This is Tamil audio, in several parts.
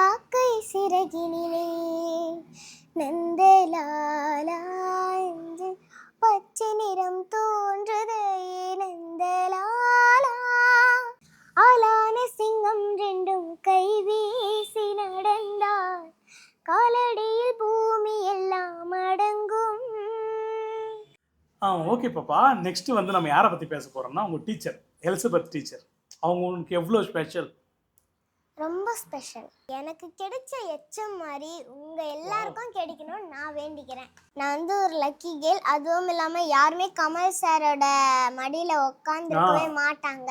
காக்கை சிறகினிலே. நந்தலாலாஞ்சு பச்சை நிறம் தோன்றுதே நந்தலாலா. ஆலான சிங்கம் ரெண்டும் கை வீசி நடந்தார். காலடியில் பூமி எல்லாம் அடங்கும். ஆ ஓகே பாப்பா. நெக்ஸ்ட் வந்து நம்ம யாரை பற்றி பேச போகிறோம்னா உங்கள் டீச்சர் எலிசபெத் டீச்சர் அவங்க உங்களுக்கு எவ்வளோ ஸ்பெஷல் ரொம்ப ஸ்பெஷல் எனக்கு கிடைச்ச எச்சம் மாதிரி உங்க எல்லாருக்கும் கிடைக்கணும்னு நான் வேண்டிக்கிறேன். நான் வந்து ஒரு லக்கி கேர்ள் அதுவும் இல்லாம யாருமே கமல் சாரோட மடியில உட்காந்துருக்கவே மாட்டாங்க.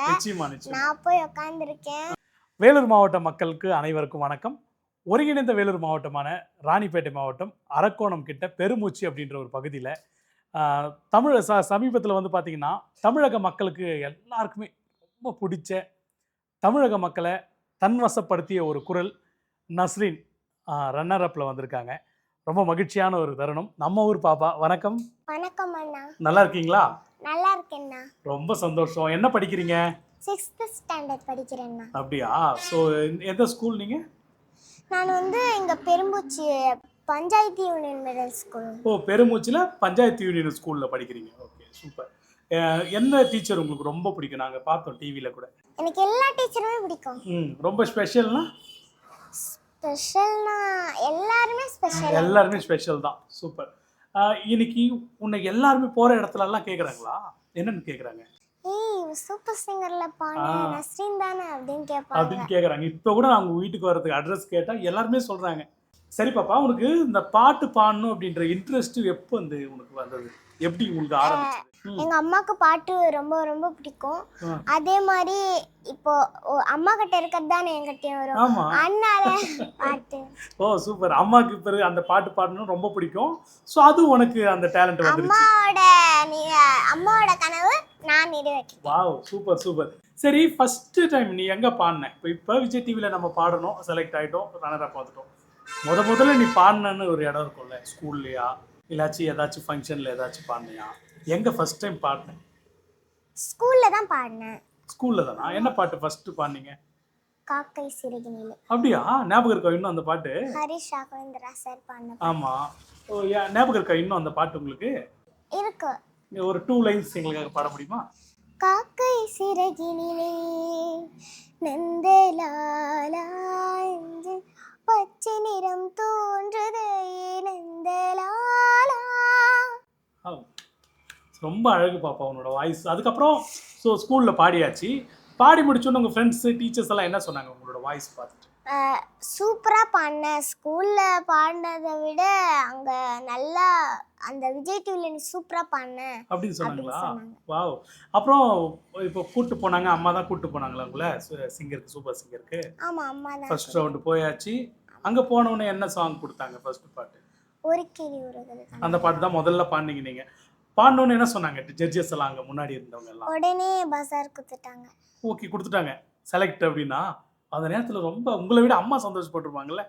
நான் போய் உட்காந்துருக்கேன் வேலூர் மாவட்ட மக்களுக்கு அனைவருக்கும் வணக்கம். ஒருங்கிணைந்த வேலூர் மாவட்டமான ராணிப்பேட்டை மாவட்டம் அரக்கோணம் கிட்ட பெருமூச்சி அப்படின்ற ஒரு பகுதியில் தமிழ் ச சமீபத்தில் வந்து பார்த்திங்கன்னா தமிழக மக்களுக்கு எல்லாருக்குமே ரொம்ப பிடிச்ச தமிழக மக்களை தன்வசப்படுத்திய ஒரு குரல் நஸ்ரீன் ரன்னர் அப்பில் வந்திருக்காங்க. ரொம்ப மகிழ்ச்சியான ஒரு தருணம். நம்ம ஊர் பாப்பா வணக்கம். வணக்கம் அண்ணா. நல்லா இருக்கீங்களா? நல்லா இருக்கேண்ணா ரொம்ப சந்தோஷம். என்ன படிக்கிறீங்க? சிக்ஸ்த் ஸ்டாண்டர்ட் படிக்கிறேண்ணா அப்படியா? ஸோ எந்த ஸ்கூல் நீங்கள் நான் வந்து இங்க பெரும்பூச்சி பஞ்சாயத்து யூனியன் மிடில் ஸ்கூல் ஓ பெருமூச்சில் பஞ்சாயத்து யூனியன் ஸ்கூலில் படிக்கிறீங்க. ஓகே சூப்பர் எந்த டீச்சர் உங்களுக்கு ரொம்ப பிடிக்கும்? நாங்கள் பார்த்தோம் டிவியில் கூட. எனக்கு எல்லா டீச்சருமே பிடிக்கும். ம் ரொம்ப ஸ்பெஷல்னா ஸ்பெஷல்னா எல்லாருமே ஸ்பெஷல் எல்லாருமே ஸ்பெஷல் தான். சூப்பர் இன்னைக்கு உன்னை எல்லாருமே போகிற இடத்துலலாம் கேட்குறாங்களா என்னன்னு கேட்குறாங்க சூப்பர் சிங்கர்ல அப்படின்னு கேட்குறாங்க இப்போ கூட உங்கள் வீட்டுக்கு வரதுக்கு அட்ரஸ் கேட்டால் எல்லாருமே சொல்கிறாங்க சரி பாப்பா உனக்கு இந்த பாட்டு பாடணும் அப்படின்ற இன்ட்ரெஸ்ட் எப்போ வந்து உனக்கு வந்தது? எப்படி உங்களுக்கு ஆரம்பிச்சது? ம், எங்க அம்மாக்கு பாட்டு ரொம்ப ரொம்ப பிடிக்கும். அதே மாதிரி இப்போ அம்மா கிட்ட இருக்கிறது தானே என்கிட்டயும் வரும். அண்ணால பாட்டு. ஓ சூப்பர். அம்மாக்கு பிறகு அந்த பாட்டு பாடணும் ரொம்ப பிடிக்கும். ஸோ அது உனக்கு அந்த டேலண்ட் வந்துருச்சு. அம்மாவோட நீ- அம்மாவோட கனவு நான் நிறைவேற்றேன் வாவ் சூப்பர் சூப்பர். சரி ஃபர்ஸ்ட் டைம் நீ எங்க பாடின? இப்போ இப்போ விஜய் டிவியில் நம்ம பாடணும் செலக்ட் ஆகிட்டோம் ரன்னராக பார்த்துட்டோம். முத முதல்ல நீ பாடினன்னு ஒரு இடம் இருக்கும்ல ஸ்கூல்லையா இல்லாச்சும் ஏதாச்சும் ஃபங்க்ஷனில் ஏதாச்சும் பாடினியா? எங்கே ஃபர்ஸ்ட் டைம் பாடினேன் ஸ்கூல்ல தான் பாடினேன். ஸ்கூலில் தானா? என்ன பாட்டு ஃபர்ஸ்ட் பாடினீங்க? காக்கை சிறுகினில அப்படியா? ஞாபகம் இருக்கா இன்னும் அந்த பாட்டு? ஹரிஷ் ராகவேந்திரா சார் பாடின ஆமாம் ஓ யா ஞாபகம் இருக்கா இன்னும் அந்த பாட்டு உங்களுக்கு? இருக்கு. ஒரு டூ லைன்ஸ் எங்களுக்காக பாட முடியுமா? காக்கை சிறகினிலே நந்தலாலா பச்சை நிறம் தோன்றுதே ரொம்ப அழகு பாப்பா உன்னோட வாய்ஸ் அதுக்கப்புறம் ஸோ ஸ்கூலில் பாடியாச்சு. பாடி முடிச்சோன்னு உங்கள் ஃப்ரெண்ட்ஸு டீச்சர்ஸ் எல்லாம் என்ன சொன்னாங்க உங்களோட வாய்ஸ் பார்த்துட்டு? சூப்பராக பாடினேன் ஸ்கூலில் பாடினதை விட அங்கே நல்லா அந்த விஜய் டிவியில் நீ சூப்பராக பாடினேன் அப்படின்னு சொன்னாங்களா? சொன்னாங்க. வாவ். அப்புறம் இப்போ கூட்டு போனாங்க. அம்மா தான் கூட்டு போனாங்களா உங்களை? சிங்கருக்கு சூப்பர் சிங்கருக்கு ஆமாம் அம்மா தான் ஃபர்ஸ்ட் ரவுண்டு போயாச்சு. அங்கே போனவுடனே என்ன சாங் கொடுத்தாங்க ஃபர்ஸ்ட் பாட்டு? ஒரு கிளி உருகுது அந்த பாட்டு தான் முதல்ல பாடினீங்க நீங்கள் பாடினோன்னு என்ன சொன்னாங்க? ஜட்ஜஸ் எல்லாம் அங்கே முன்னாடி இருந்தவங்க எல்லாம். உடனே பஸார் குத்துட்டாங்க ஓகே கொடுத்துட்டாங்க. செலக்ட் அப்படின்னா? அந்த நேரத்தில் ரொம்ப உங்களை விட அம்மா சந்தோஷப்பட்டிருப்பாங்கல்ல?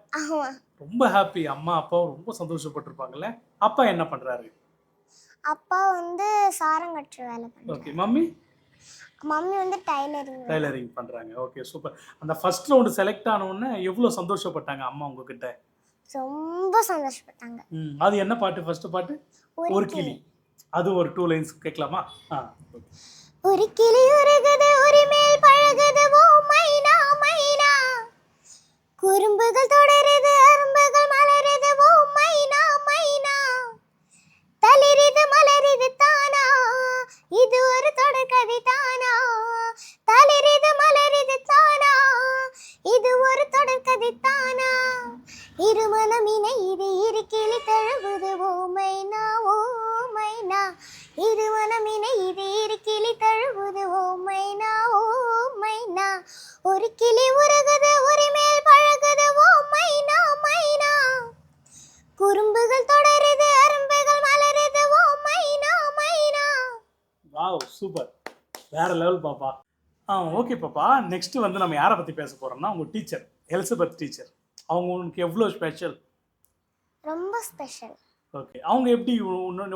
ரொம்ப ஹாப்பி அம்மா அப்பாவும் ரொம்ப சந்தோஷப்பட்டிருப்பாங்கல்ல? அப்பா என்ன பண்றாரு? அப்பா வந்து சாரங்கற்று வேலை ஓகே மம்மி? மம்மி வந்து டைலரிங் டைலரிங் பண்றாங்க. ஓகே சூப்பர் அந்த ஃபர்ஸ்ட் ரவுண்டு செலக்ட் ஆன உடனே எவ்வளோ சந்தோஷப்பட்டாங்க அம்மா உங்ககிட்ட? ரொம்ப சந்தோஷப்பட்டாங்க. ம் அது என்ன பாட்டு? ஃபர்ஸ்ட் பாட்டு? ஒரு கிளி. அது ஒரு டூ லைன்ஸ் கேட்கலாமா. ஒரு கிளி உருகுது ஒரு மேல் பழகுது ஓ மைனா. குறும்புகள் தொடருது அரும்புகள் மலருது. ஓ மைனா மைனா. தளிரிது மலரிது தானா. இது ஒரு தொடர்கதை தானா. தளிரிது மலரிது தானா. இது ஒரு தொடர்கதை தானா. இருமனம் இணையிது இரு கிளி தழுவுது. ஓ மைனா ஓ மைனா. இருமனம் இணையிது இரு கிளி தழுவுது. ஓ மைனா ஓ மைனா. ஒரு கிளி பாப்பா. ஆ ஓகே பாப்பா. நெக்ஸ்ட் வந்து நம்ம யாரை பற்றி பேச போறோம்னா உங்கள் டீச்சர் எலிசபெத் டீச்சர் அவங்க உனக்கு எவ்வளோ ஸ்பெஷல் ரொம்ப ஸ்பெஷல் ஓகே அவங்க எப்படி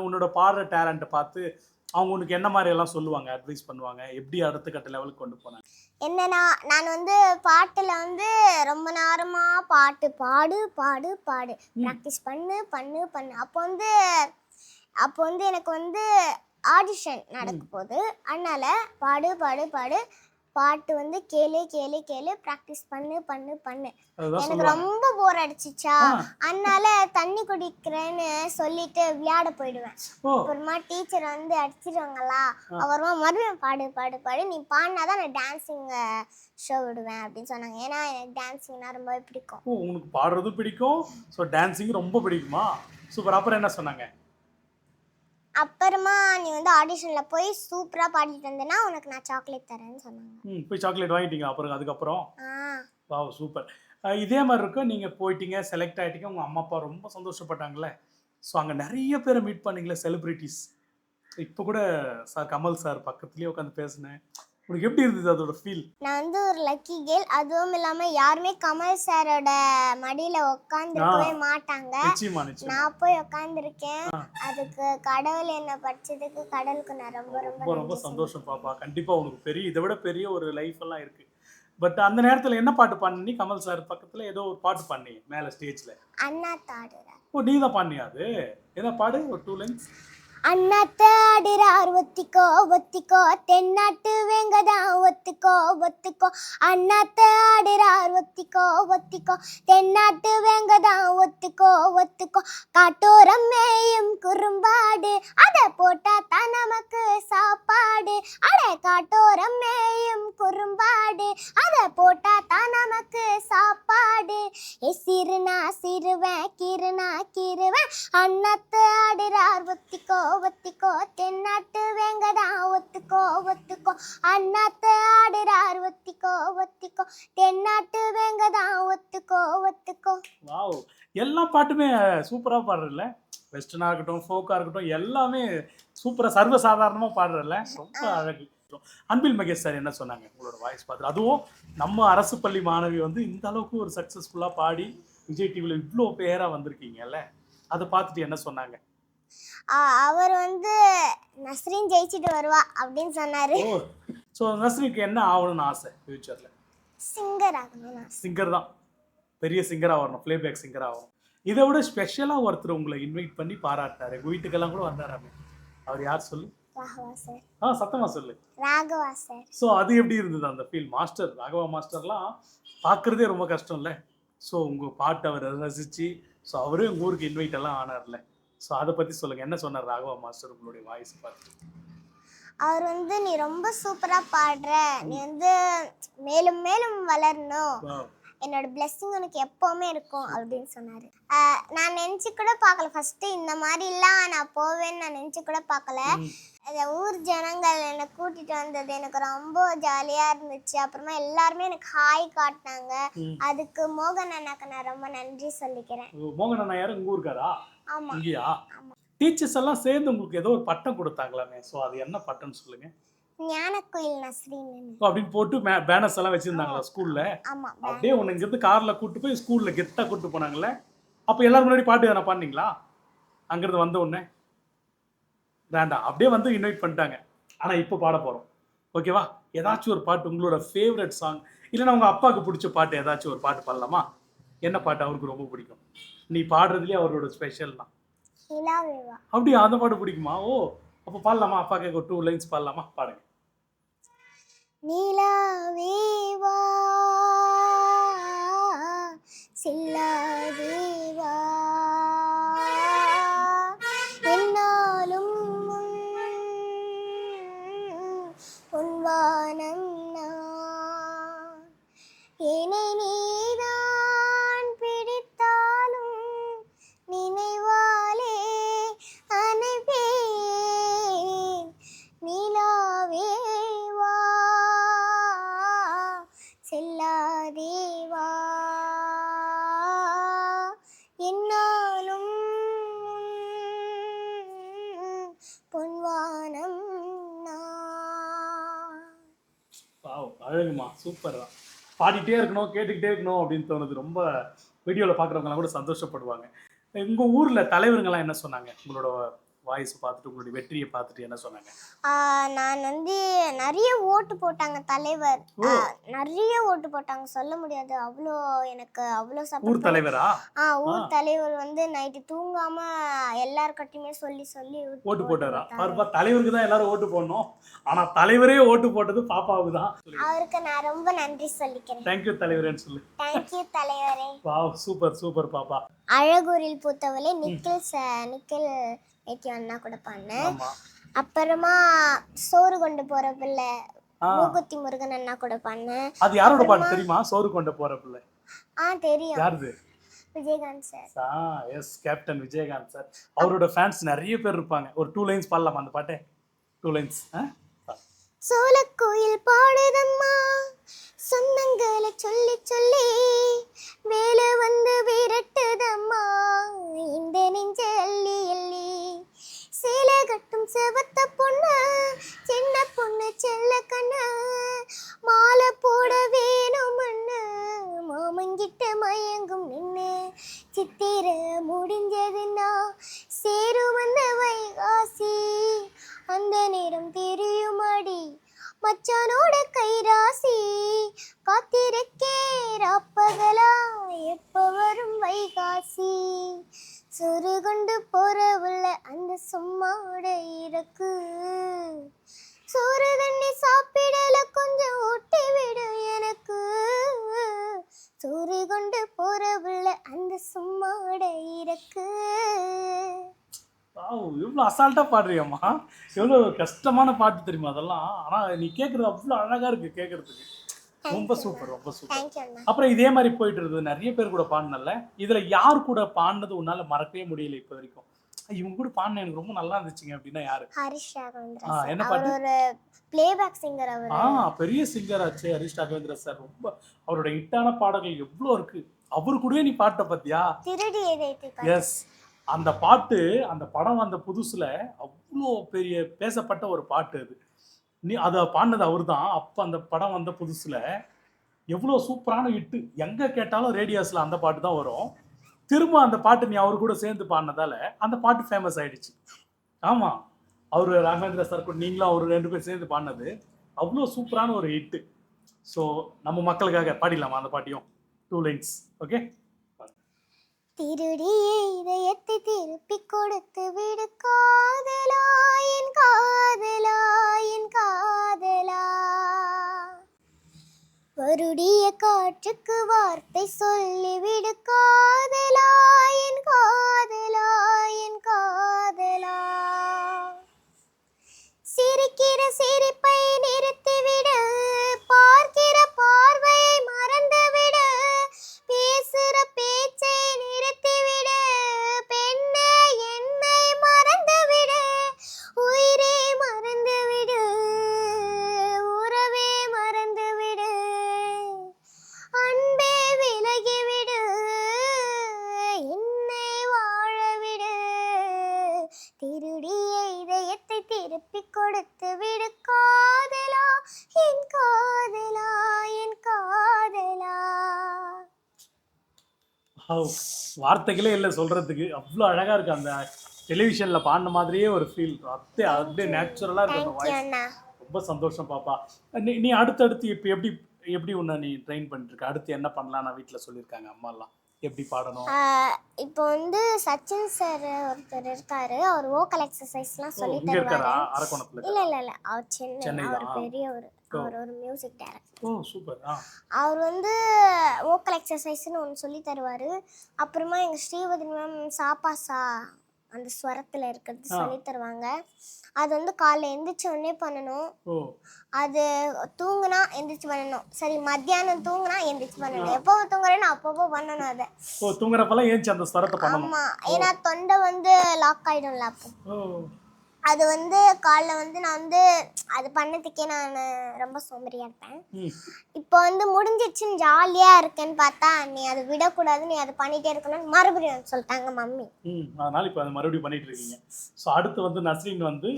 உன்னோட பாடுற டேலண்ட்டை பார்த்து அவங்க உனக்கு என்ன மாதிரி எல்லாம் சொல்லுவாங்க அட்வைஸ் பண்ணுவாங்க? எப்படி அடுத்த கட்ட லெவலுக்கு கொண்டு போனாங்க என்னன்னா நான் வந்து பாட்டுல வந்து ரொம்ப நேரமா பாட்டு பாடு பாடு பாடு. ப்ராக்டிஸ் பண்ணு பண்ணு பண்ணு. அப்போ வந்து அப்போ வந்து எனக்கு வந்து ஆடிஷன் நடக்க போகுது அதனால பாடு பாடு பாடு பாட்டு வந்து கேளு கேளு கேளு ப்ராக்டிஸ் பண்ணு பண்ணு பண்ணு. எனக்கு ரொம்ப போர் அடிச்சிச்சா. அதனால தண்ணி குடிக்கிறேன்னு சொல்லிட்டு விளையாட போயிடுவேன். அப்புறமா டீச்சர் வந்து அடிச்சிருவாங்களா? அப்புறமா மறுபடியும் பாடு பாடு பாடு. நீ பாடினாதான் நான் டான்ஸிங் ஷோ விடுவேன் அப்படின்னு சொன்னாங்க. ஏன்னா எனக்கு டான்ஸிங்னா ரொம்பவே பிடிக்கும். உனக்கு பாடுறதும் பிடிக்கும். ஸோ டான்ஸிங் ரொம்ப பிடிக்குமா? சூப்பர் அப்புறம் என்ன சொன்னாங்க? அப்புறமா நீ வந்து ஆடிஷன்ல போய் சூப்பரா பாடிட்டு வந்தேன்னா உனக்கு நான் சாக்லேட் தரேன்னு சொன்னாங்க. ம் போய் சாக்லேட் வாங்கிட்டீங்க அப்புறம் அதுக்கப்புறம்? ஆ. வாவ் சூப்பர் இதே மாதிரி இருக்கும் நீங்கள் போயிட்டீங்க செலக்ட் ஆகிட்டீங்க உங்கள் அம்மா அப்பா ரொம்ப சந்தோஷப்பட்டாங்களே ஸோ அங்கே நிறைய பேரை மீட் பண்ணீங்களே செலிப்ரிட்டிஸ் இப்போ கூட சார் கமல் சார் பக்கத்துலேயே உட்காந்து பேசினேன். உனக்கு எப்படி இருந்தது அதோட ஃபீல் நான் வந்து ஒரு லக்கி கேர்ள் அதுவும் இல்லாம யாருமே கமல் சாரோட மடியில உட்காந்துருக்கவே மாட்டாங்க. நான் போய் உட்காந்துருக்கேன். அதுக்கு கடவுள் என்ன படிச்சதுக்கு கடவுளுக்கு நான் ரொம்ப ரொம்ப ரொம்ப. சந்தோஷம் பாப்பா. கண்டிப்பாக உனக்கு பெரிய இதை விட பெரிய ஒரு லைஃப் எல்லாம் இருக்கு. பட் அந்த நேரத்தில் என்ன பாட்டு பண்ணி கமல் சார் பக்கத்தில் ஏதோ ஒரு பாட்டு பண்ணி மேலே ஸ்டேஜில் அண்ணா தாடுற ஓ நீ தான் பண்ணியா அது? என்ன பாடு ஒரு டூ லைன்ஸ் அண்ணா ஆடுறார் ஒத்திக்கோ ஒத்திக்கோ தென்னாட்டு வேங்கதான் ஒத்துக்கோ ஒத்துக்கோ. அண்ணா ஆடுறார் ஒத்திக்கோ ஒத்திக்கோ. தென்னாட்டு வேங்கதான் ஒத்துக்கோ ஒத்துக்கோ. காட்டோரம் மேயும் குறும்பாடு அதை போட்டா தான் நமக்கு சாப்பாடு. அட காட்டோரம் மேயும் குறும்பாடு அதை போட்டா தான் நமக்கு சாப்பாடு. ஏ சிறுனா சிறுவன் கிருனா கிருவன் அண்ணாத்து ஆடுறார் ஒத்திக்கோ ஒத்திக்கோ தென்னாட்டு வேங்கடா ஒத்துக்கோ ஒத்துக்கோ. அண்ணாத்து ஆடுறார் ஒத்திக்கோ ஒத்திக்கோ. தென்னாட்டு வேங்கடா ஒத்துக்கோ ஒத்துக்கோ. வாவ். எல்லா பாட்டுமே சூப்பராக பாடுறல வெஸ்டர்னாக இருக்கட்டும் ஃபோக்காக இருக்கட்டும் எல்லாமே சூப்பராக சர்வசாதாரணமாக பாடுறல ரொம்ப அழகு. அன்பில் மகேஷ் சார் என்ன சொன்னாங்க? உங்களோட வாய்ஸ் பார்த்துட்டு அதுவும் நம்ம அரசு பள்ளி மாணவி வந்து இந்த அளவுக்கு ஒரு சக்ஸஸ்ஃபுல்லாக பாடி விஜய் டிவியில் இவ்வளோ பேராக வந்திருக்கீங்கல்ல? அதை பார்த்துட்டு என்ன சொன்னாங்க? அவர் வந்து நஸ்ரீன் ஜெயிச்சிட்டு வருவா அப்படின்னு சொன்னாரு. ஸோ நஸ்ரிக்கு என்ன ஆகணும்னு ஆசை ஃப்யூச்சரில் சிங்கர் ஆகணும் சிங்கர் தான். பெரிய சிங்கராக வரணும் ப்ளேபேக் சிங்கராக ஆகணும் இதை விட ஸ்பெஷலாக ஒருத்தர் உங்களை இன்வைட் பண்ணி பாராட்டினாரு. எங்கள் வீட்டுக்கெல்லாம் கூட வந்தாராமே அவர்? யார் சொல்லு? ராகவா சார். ஆ சத்தமாக சொல்லு. ராகவா சார். ஸோ அது எப்படி இருந்தது அந்த ஃபீல் மாஸ்டர் ராகவா மாஸ்டர்லாம் பார்க்குறதே ரொம்ப கஷ்டம் இல்லை ஸோ உங்கள் பாட்டை அவர் ரசித்து ஸோ அவரே உங்கள் ஊருக்கு இன்வைட் எல்லாம் ஆனார்ல. ஸோ அதை பற்றி சொல்லுங்கள் என்ன சொன்னார் ராகவா மாஸ்டர் உங்களுடைய வாய்ஸ் பார்த்து? அவர் வந்து நீ ரொம்ப சூப்பரா பாடுற. நீ வந்து மேலும் மேலும் வளரணும். என்னோட blessing உனக்கு எப்பவுமே இருக்கும் அப்படின்னு சொன்னாரு. நான் நினைச்சு கூட பார்க்கல. ஃபர்ஸ்ட் இந்த மாதிரிலாம் நான் போவேன்னு நான் நினைச்சு கூட பார்க்கல. அந்த ஊர் ஜனங்கள் என்னை கூட்டிட்டு வந்தது எனக்கு ரொம்ப ஜாலியா இருந்துச்சு. அப்புறமா எல்லாருமே எனக்கு ஹாய் காட்டினாங்க. அதுக்கு மோகன் அண்ணாக்கு நான் ரொம்ப நன்றி சொல்லிக்கிறேன். மோகன் அண்ணா யாரும் உங்கள் ஊருக்காரா? இங்கேயா. டீச்சர்ஸ் எல்லாம் சேர்ந்து உங்களுக்கு ஏதோ ஒரு பட்டம் கொடுத்தாங்களாமே. ஸோ அது என்ன பட்டம்னு சொல்லுங்க. ஞானக்குயில் நஸ்ரீன் ஸோ அப்படின்னு போட்டு பேனர்ஸ் எல்லாம் வச்சிருந்தாங்களா ஸ்கூல்ல அப்படியே உன்னை இங்கிருந்து கார்ல கூட்டு போய் ஸ்கூல்ல கெத்தா கூட்டு போனாங்கல்ல? அப்போ எல்லாரும் முன்னாடி பாட்டு எதனா பாடினீங்களா? அங்கிருந்து வந்த உடனே? வேண்டாம். அப்படியே வந்து இன்வைட் பண்ணிட்டாங்க. ஆனா இப்போ பாட போறோம். ஓகேவா ஏதாச்சும் ஒரு பாட்டு உங்களோட ஃபேவரட் சாங் இல்லைன்னா உங்க அப்பாவுக்கு பிடிச்ச பாட்டு ஏதாச்சும் ஒரு பாட்டு பாடலாமா? என்ன பாட்டு அவருக்கு ரொம்ப பிடிக்கும்? நீ பாடுறதுலயே அவரோட ஸ்பெஷல் தான். அப்படியா அந்த பாட்டு பிடிக்குமா? ஓ அப்போ பாடலாமா? அப்பா ஒரு டூ லைன்ஸ் பாடலாமா? பாடுங்க. நிலாவேவா சில்லாதேவா அழகுமா? சூப்பர் தான். பாடிட்டே இருக்கணும் கேட்டுக்கிட்டே இருக்கணும் அப்படின்னு தோணுது. ரொம்ப வீடியோவில் பார்க்குறவங்கலாம் கூட சந்தோஷப்படுவாங்க. உங்கள் ஊரில் தலைவருங்கெல்லாம் என்ன சொன்னாங்க? உங்களோட வாய்ஸ் பார்த்துட்டு உங்களுடைய வெற்றியை பார்த்துட்டு என்ன சொன்னாங்க? நான் வந்து நிறைய ஓட்டு போட்டாங்க தலைவர். நிறைய ஓட்டு போட்டாங்க சொல்ல முடியாது. அவ்வளோ எனக்கு அவ்வளோ ஊர் தலைவரா? ஆ ஊர். தலைவர் வந்து நைட்டு தூங்காம எல்லார்கிட்டயுமே சொல்லி சொல்லி ஓட்டு போட்டாரா. பாருப்பா தலைவருக்கு தான் எல்லாரும் ஓட்டு போடணும். ஆனா தலைவரே ஓட்டு போட்டது பாப்பாவுக்கு தான். அவருக்கு நான் ரொம்ப நன்றி சொல்லிக்கிறேன். தேங்க்யூ தலைவரேன்னு சொல்லு. தேங்க்யூ தலைவரே. வா சூப்பர் சூப்பர் பாப்பா. அழகூரில் பூத்தவளே நிக்கில் ச நிக்கில் ஏத்தி அண்ணா கூட பாடினேன். ஆமா. அப்புறமா சோறு கொண்டு போற பிள்ளை ஆ. மூக்குத்தி முருகன் அண்ணா கூட பாடினேன். அது யாரோட பாட்டு தெரியுமா? சோறு கொண்ட போற பிள்ளை. ஆ தெரியும். யாருது? Vijayakanth sir. Yes captain Vijayakanth sir. அவரோட ஃபேன்ஸ் நிறைய பேர் இருப்பாங்க. ஒரு டூ லைன்ஸ் பாடலாமா அந்த பாட்டே? டூ லைன்ஸ் சோளக்கோயில் பாடுதம்மா சொந்தங்களை சொல்லி சொல்லி சோறு தண்ணி சாப்பிடல கொஞ்சம் ஊட்டி விடு எனக்கு. சோறு கொண்டு போற உள்ள அந்த சும்மாவோட இறக்கு வாவ் எவ்வளோ அசால்ட்டாக பாடுறியம்மா. எவ்வளோ கஷ்டமான பாட்டு தெரியுமா அதெல்லாம்? ஆனால் நீ கேட்குறது அவ்வளோ அழகாக இருக்கு கேட்குறதுக்கு ரொம்ப சூப்பர் ரொம்ப சூப்பர். அப்புறம் இதே மாதிரி போயிட்டு இருந்தது நிறைய பேர் கூட பாடினல இதுல யார் கூட பாடினது உன்னால மறக்கவே முடியல இப்போ வரைக்கும். இவங்க கூட பாடின எனக்கு ரொம்ப நல்லா இருந்துச்சுங்க அப்படின்னா யாரு? ஹரிஷ் ராகவேந்திரா என்ன பாட்டு? ஒரு பிளேபேக் சிங்கர் அவர். ஆ பெரிய சிங்கர் ஆச்சு ஹரிஷ் ராகவேந்திர சார். ரொம்ப அவரோட ஹிட்டான பாடல்கள் எவ்வளோ இருக்கு. அவரு கூடவே நீ பாட்ட பத்தியா? திருடி எஸ் அந்த பாட்டு அந்த படம் வந்த புதுசுல அவ்வளோ பெரிய பேசப்பட்ட ஒரு பாட்டு அது. நீ அதை பாடினது அவர் தான் அப்போ அந்த படம் வந்த புதுசுல எவ்வளோ சூப்பரான ஹிட்டு எங்கே கேட்டாலும் ரேடியோஸில் அந்த பாட்டு தான் வரும். திரும்ப அந்த பாட்டு நீ அவர் கூட சேர்ந்து பாடினதால அந்த பாட்டு ஃபேமஸ் ஆயிடுச்சு. ஆமாம் அவர் ராகவேந்திர சார் கூட நீங்களும் அவர் ரெண்டு பேரும் சேர்ந்து பாடினது அவ்வளோ சூப்பரான ஒரு ஹிட்டு ஸோ நம்ம மக்களுக்காக பாடிடலாமா அந்த பாட்டையும்? டூ லைன்ஸ் ஓகே திருடிய இதயத்தை திருப்பி கொடுத்து விடு காதலாயின் காதலாயின் காதலா. வருடி காதலா காற்றுக்கு வார்த்தை சொல்லிவிடு காதலா. கொடுத்து விடு காதலா என் காதலா என் காதலா. வார்த்தைகளே இல்லை சொல்றதுக்கு. அவ்வளோ அழகா இருக்கு அந்த டெலிவிஷன்ல பாடின மாதிரியே ஒரு ஃபீல் அப்படியே அப்படியே நேச்சுரலா இருக்கு அந்த வாய்ஸ் ரொம்ப சந்தோஷம் பாப்பா. நீ நீ அடுத்தடுத்து இப்போ எப்படி எப்படி உன்னை நீ ட்ரெயின் பண்ணிட்டு இருக்க? அடுத்து என்ன பண்ணலாம் நான் வீட்டில் சொல்லியிருக்காங்க அம்மா எல்லாம் எப்படி பாடணும்? இப்போ வந்து சச்சின் சார் ஒருத்தர் இருக்காரு. அவர் ஓக்கல் எக்ஸசைஸ்லாம் சொல்லி தருவாரு. அரக்கோணத்துல இல்ல இல்ல இல்ல. அவர் சென்னை அவர். பெரியவர். அவர் ஒரு மியூசிக் டைரக்டர் ஓ சூப்பர். அவர் வந்து ஓக்கல் எக்ஸசைஸ்னு ஒன்று சொல்லி தருவார். அப்புறமா எங்கள் ஸ்ரீவதி மேம் சாப்பாசா அந்த ஸ்வரத்தில் இருக்கிறது. சொல்லி தருவாங்க. அது வந்து காலைல எந்திரிச்ச உடனே பண்ணணும். அது தூங்குனா எந்திரிச்சு பண்ணணும். சரி மத்தியானம் தூங்குனா எந்திரிச்சு பண்ணணும். எப்போ தூங்குறேன்னு அப்பப்போ பண்ணணும் அதை. ஓ தூங்குறப்பெல்லாம் ஏஞ்சி அந்த ஸ்வரத்தை பண்ணணும். ஆமாம் ஏன்னா தொண்டை வந்து லாக் ஆகிடும்ல அப்போ. அது வந்து காலைல வந்து நான் வந்து அது பண்ணதுக்கே நான் ரொம்ப சோம்பேறியா இருப்பேன். இப்போ வந்து முடிஞ்சிடுச்சுன்னு ஜாலியாக இருக்கேன்னு பார்த்தா நீ அதை விடக்கூடாது நீ அதை பண்ணிட்டே இருக்கணும்னு மறுபடியும் சொல்லிட்டாங்க மம்மி. ம். அதனால இப்போ அதை மறுபடியும் பண்ணிட்டு இருக்கீங்க. ஸோ அடுத்து வந்து நஸ்ரீன் வந்து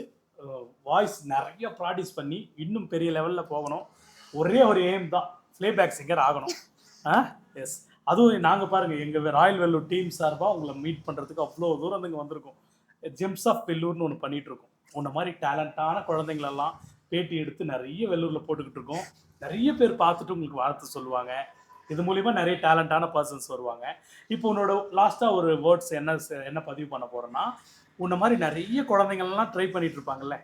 வாய்ஸ் நிறைய ப்ராக்டிஸ் பண்ணி இன்னும் பெரிய லெவலில் போகணும். ஒரே ஒரு எய்ம் தான் ப்ளேபேக் சிங்கர் ஆகணும். ஆ? எஸ் அதுவும் நாங்கள் பாருங்கள் எங்கள் ராயல் வெல்லூர் டீம் சார்பாக உங்களை மீட் பண்ணுறதுக்கு அவ்வளோ தூரம் இங்கே வந்திருக்கோம். ஜெம்ஸ் ஆஃப் வெள்ளூர்னு ஒன்று பண்ணிட்டு இருக்கோம் உன்ன மாதிரி டேலண்டான குழந்தைங்களெல்லாம் பேட்டி எடுத்து நிறைய வெள்ளூரில் போட்டுக்கிட்டு இருக்கோம். நிறைய பேர் பார்த்துட்டு உங்களுக்கு வாழ்த்து சொல்லுவாங்க. இது மூலிமா நிறைய டேலண்டான பர்சன்ஸ் வருவாங்க. இப்போ உன்னோட லாஸ்ட்டாக ஒரு வேர்ட்ஸ் என்ன என்ன பதிவு பண்ண போகிறேன்னா உன்ன மாதிரி நிறைய குழந்தைங்கள்லாம் ட்ரை பண்ணிட்டு இருப்பாங்கல்ல.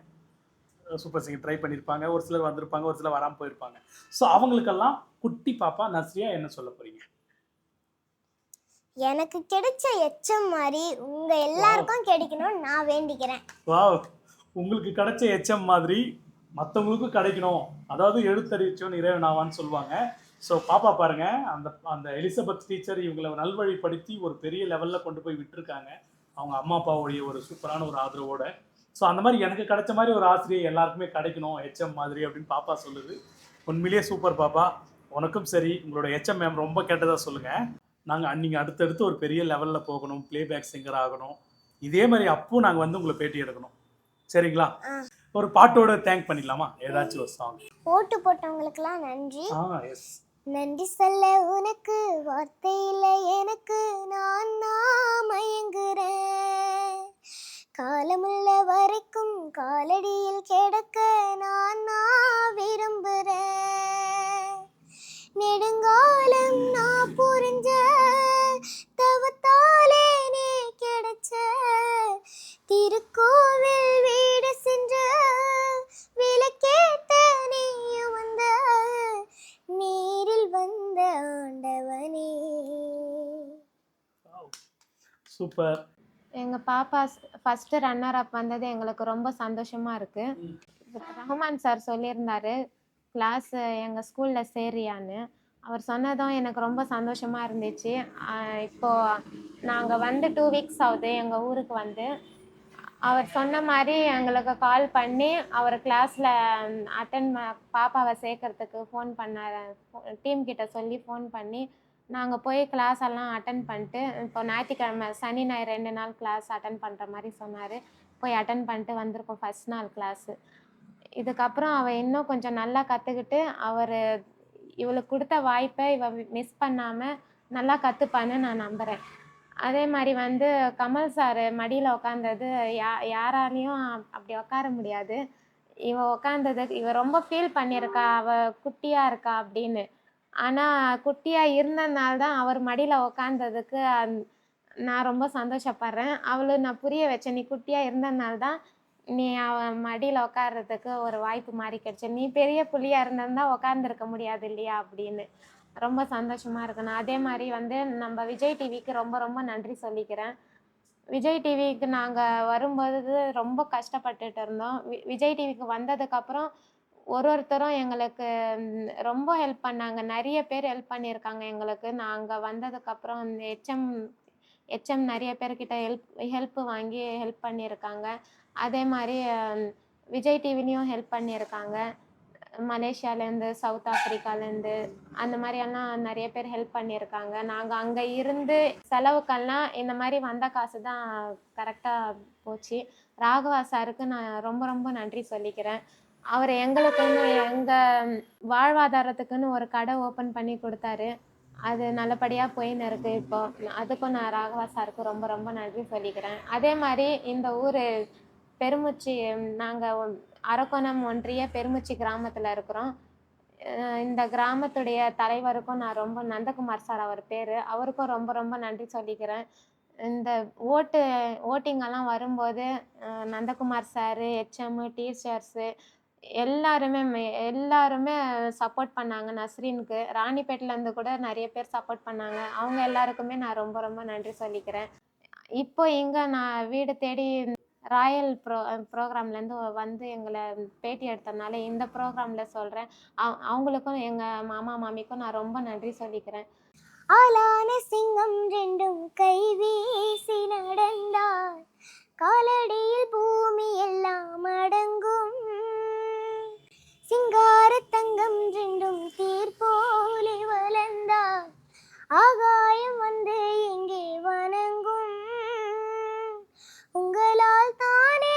சூப்பர் சிங்கர் ட்ரை பண்ணியிருப்பாங்க ஒரு சிலர் வந்திருப்பாங்க ஒரு சிலர் வராமல் போயிருப்பாங்க. ஸோ அவங்களுக்கெல்லாம் குட்டி பாப்பா நஸ்ரியா என்ன சொல்ல போகிறீங்க எனக்கு கிடைச்ச எச்சம் மாதிரி உங்க எல்லாருக்கும் கிடைக்கணும்னு நான் வேண்டிக்கிறேன். வாவ் உங்களுக்கு கிடைச்ச எச்சம் மாதிரி மற்றவங்களுக்கும் கிடைக்கணும். அதாவது எழுத்தறிவிச்சோன்னு இறைவனாவான்னு சொல்லுவாங்க. ஸோ பாப்பா பாருங்க. அந்த அந்த எலிசபெத் டீச்சர் இவங்களை நல்வழிப்படுத்தி ஒரு பெரிய லெவலில் கொண்டு போய் விட்டுருக்காங்க. அவங்க அம்மா அப்பாவுடைய ஒரு சூப்பரான ஒரு ஆதரவோட. ஸோ அந்த மாதிரி எனக்கு கிடைச்ச மாதிரி ஒரு ஆசிரியர் எல்லாருக்குமே கிடைக்கணும். எச்எம் மாதிரி அப்படின்னு பாப்பா சொல்லுது. உண்மையிலேயே சூப்பர் பாப்பா. உனக்கும் சரி. உங்களோட எச்எம் மேம் ரொம்ப கேட்டதாக சொல்லுங்கள் நாங்கள் நீங்கள் அடுத்தடுத்து ஒரு பெரிய லெவலில் போகணும் ப்ளேபேக் சிங்கர் ஆகணும். இதே மாதிரி அப்போ நாங்கள் வந்து உங்களை பேட்டி எடுக்கணும். சரிங்களா. ஒரு பாட்டோட தேங்க் பண்ணிடலாமா? ஏதாச்சும் ஒரு சாங் ஓட்டு போட்டவங்களுக்கெல்லாம் நன்றி. ஆ எஸ் நன்றி சொல்ல உனக்கு வார்த்தை இல்லை எனக்கு. நான் தான் மயங்குறேன். காலமுள்ள வரைக்கும் காலடியில் கிடக்க நான் தான் விரும்புறேன். நெடுங்காலம் நான் புரிஞ்ச தவத்தாலே நீ கிடைச்ச. திருக்கோவில் வீடு சென்ற விலக்கேட்ட நீயும் வந்த. நீரில் வந்த ஆண்டவனே. சூப்பர் எங்கள் பாப்பா ஃபஸ்ட்டு ரன்னர் அப் வந்தது எங்களுக்கு ரொம்ப சந்தோஷமாக இருக்குது ரஹ்மான் சார் சொல்லியிருந்தாரு கிளாஸ் எங்கள் ஸ்கூலில் சேரியான்னு அவர் சொன்னதும் எனக்கு ரொம்ப சந்தோஷமாக இருந்துச்சு. இப்போது நாங்கள் வந்து டூ வீக்ஸ் ஆகுது எங்கள் ஊருக்கு வந்து. அவர் சொன்ன மாதிரி எங்களுக்கு கால் பண்ணி அவர் கிளாஸில் அட்டன் பாப்பாவை சேர்க்கறதுக்கு ஃபோன் பண்ணார். டீம் கிட்ட சொல்லி ஃபோன் பண்ணி நாங்கள் போய் கிளாஸ் எல்லாம் அட்டன் பண்ணிட்டு இப்போ ஞாயிற்றுக்கிழமை சனி ஞாயிறு ரெண்டு நாள் கிளாஸ் அட்டன் பண்ணுற மாதிரி சொன்னார். போய் அட்டன் பண்ணிட்டு வந்திருக்கோம் ஃபஸ்ட் நாள் கிளாஸு இதுக்கப்புறம் அவள் இன்னும் கொஞ்சம் நல்லா கற்றுக்கிட்டு அவர் இவளுக்கு கொடுத்த வாய்ப்பை இவ மிஸ் பண்ணாமல் நல்லா கற்றுப்பான்னு நான் நம்புகிறேன் அதே மாதிரி வந்து கமல் சார் மடியில் உட்காந்தது யா யாராலையும் அப்படி உட்கார முடியாது. இவ உட்காந்ததுக்கு இவ ரொம்ப ஃபீல் பண்ணியிருக்கா அவ குட்டியாக இருக்கா அப்படின்னு. ஆனால் குட்டியாக இருந்ததுனால தான் அவர் மடியில் உக்காந்ததுக்கு அந்- நான் ரொம்ப சந்தோஷப்படுறேன். அவளை நான் புரிய வச்சேன் நீ குட்டியாக இருந்ததுனால தான் நீ அவன் மடியில் உட்கார்றதுக்கு ஒரு வாய்ப்பு மாதிரி கிடைச்சு. நீ பெரிய புள்ளியாக இருந்திருந்தா உட்காந்துருக்க முடியாது இல்லையா அப்படின்னு. ரொம்ப சந்தோஷமாக இருக்கணும் அதே மாதிரி வந்து நம்ம விஜய் டிவிக்கு ரொம்ப ரொம்ப நன்றி சொல்லிக்கிறேன். விஜய் டிவிக்கு நாங்கள் வரும்போது ரொம்ப கஷ்டப்பட்டுட்டு இருந்தோம். வி- விஜய் டிவிக்கு வந்ததுக்கப்புறம் ஒரு ஒருத்தரும் எங்களுக்கு ரொம்ப ஹெல்ப் பண்ணாங்க. நிறைய பேர் ஹெல்ப் பண்ணியிருக்காங்க எங்களுக்கு. நாங்கள் வந்ததுக்கப்புறம் ஹெச்எம் ஹெச்எம் நிறைய பேர்கிட்ட ஹெல்ப் ஹெல்ப் வாங்கி ஹெல்ப் பண்ணியிருக்காங்க. அதே மாதிரி விஜய் டிவிலையும் ஹெல்ப் பண்ணியிருக்காங்க. மலேசியாலேருந்து சவுத் ஆப்ரிக்காலேருந்து அந்த மாதிரியெல்லாம் நிறைய பேர் ஹெல்ப் பண்ணியிருக்காங்க. நாங்கள் அங்கே இருந்து செலவுக்கெல்லாம் இந்த மாதிரி வந்த காசு தான் கரெக்டாக போச்சு. ராகவா சாருக்கு நான் ரொம்ப ரொம்ப நன்றி சொல்லிக்கிறேன். அவர் எங்களுக்குன்னு எங்கள் வாழ்வாதாரத்துக்குன்னு ஒரு கடை ஓப்பன் பண்ணி கொடுத்தாரு. அது நல்லபடியாக போயின்னு இருக்கு இப்போ. அதுக்கும் நான் ராகவா சாருக்கு ரொம்ப ரொம்ப நன்றி சொல்லிக்கிறேன். அதே மாதிரி இந்த ஊர் பெருமுச்சி நாங்கள் அரக்கோணம் ஒன்றிய பெருமுச்சி கிராமத்தில் இருக்கிறோம். இந்த கிராமத்துடைய தலைவருக்கும் நான் ரொம்ப நந்தகுமார் சார் அவர் பேர். அவருக்கும் ரொம்ப ரொம்ப நன்றி சொல்லிக்கிறேன். இந்த ஓட்டு ஓட்டிங்கெல்லாம் வரும்போது நந்தகுமார் சார் ஹெச்எம் டீச்சர்ஸு எல்லாருமே எல்லாருமே சப்போர்ட் பண்ணாங்க நஸ்ரீனுக்கு. ராணிப்பேட்டிலேருந்து கூட நிறைய பேர் சப்போர்ட் பண்ணாங்க. அவங்க எல்லாருக்குமே நான் ரொம்ப ரொம்ப நன்றி சொல்லிக்கிறேன். இப்போ இங்கே நான் வீடு தேடி ராயல் ப்ரோ ப்ரோக்ராம்லேருந்து வந்து எங்களை பேட்டி எடுத்ததுனால இந்த ப்ரோக்ராமில் சொல்கிறேன் அவங்களுக்கும் எங்கள் மாமா மாமிக்கும் நான் ரொம்ப நன்றி சொல்லிக்கிறேன். ஆலான சிங்கம் ரெண்டும் கை வீசி நடந்தார் காலடியில் பூமி எல்லாம் அடங்கும். சிங்கார தங்கம் ரெண்டும் தேர் போலே வளர்ந்தார் ஆகாயம் வந்து எங்கே வணங்கும். உங்களால் தானே